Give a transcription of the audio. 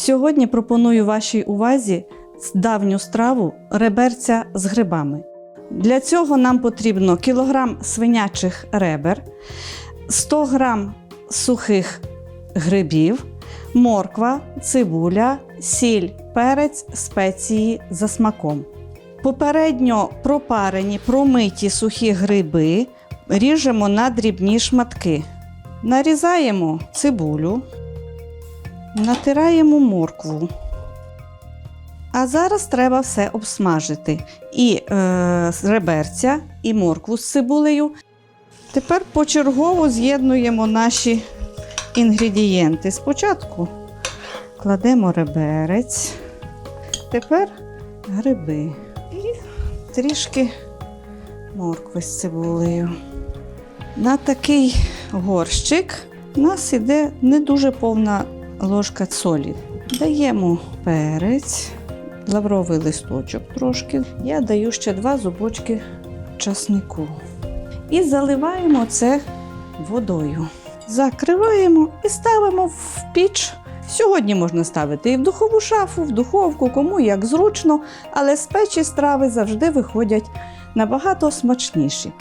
Сьогодні пропоную вашій увазі давню страву реберця з грибами. Для цього нам потрібно кілограм свинячих ребер, 100 грам сухих грибів, морква, цибуля, сіль, перець, спеції за смаком. Попередньо пропарені, промиті сухі гриби ріжемо на дрібні шматки. Нарізаємо цибулю, натираємо моркву. А зараз треба все обсмажити. І е, реберця, і моркву з цибулею. Тепер почергово з'єднуємо наші інгредієнти. Спочатку кладемо реберець, тепер гриби і трішки моркви з цибулею. На такий горщик у нас іде не дуже повна ложка солі. Даємо перець, лавровий листочок трошки. Я даю ще два зубочки часнику. І заливаємо це водою. Закриваємо і ставимо в піч. Сьогодні можна ставити і в духову шафу, в духовку, кому як зручно, але з печі страви завжди виходять набагато смачніші.